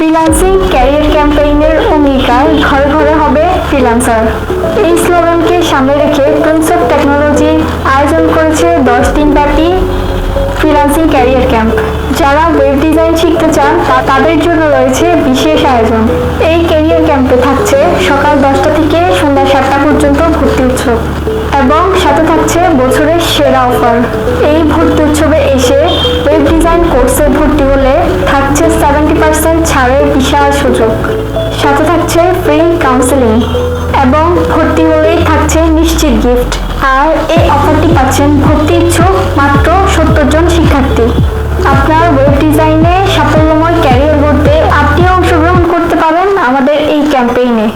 Freelancing career ক্যাম্পেইনের অঙ্গীকার ঘরে ঘরে হবে ফ্রিলান্সার এই স্লোগানকে সামনে রেখে প্রিন্স অফ টেকনোলজি আয়োজন করেছে দশ দিন ব্যাপী ফ্রিল্যান্সিং ক্যারিয়ার ক্যাম্প যারা ওয়েব ডিজাইন শিখতে চান, তা- তাদের জন্য রয়েছে বিশেষ আয়োজন। এই ক্যারিয়ার ক্যাম্পে থাকছে সকাল দশটা থেকে সন্ধ্যা সাতটা পর্যন্ত ভর্তি উৎসব এবং সাথে থাকছে বছরের সেরা অফার এই ভর্তি উৎসবে এসে পার্সেন্ট ছাড়ের বিশাল সুযোগ। সাথে থাকছে ফ্রি কাউন্সেলিং এবং ভর্তি হলেই থাকছে নিশ্চিত গিফট আর এই অফারটি পাচ্ছেন ভর্তি ইচ্ছুক মাত্র সত্তর জন শিক্ষার্থী। আপনার ওয়েব ডিজাইনে সাফল্যময় ক্যারিয়ার গড়তে আপনিও অংশগ্রহণ করতে পারেন আমাদের এই ক্যাম্পেইনে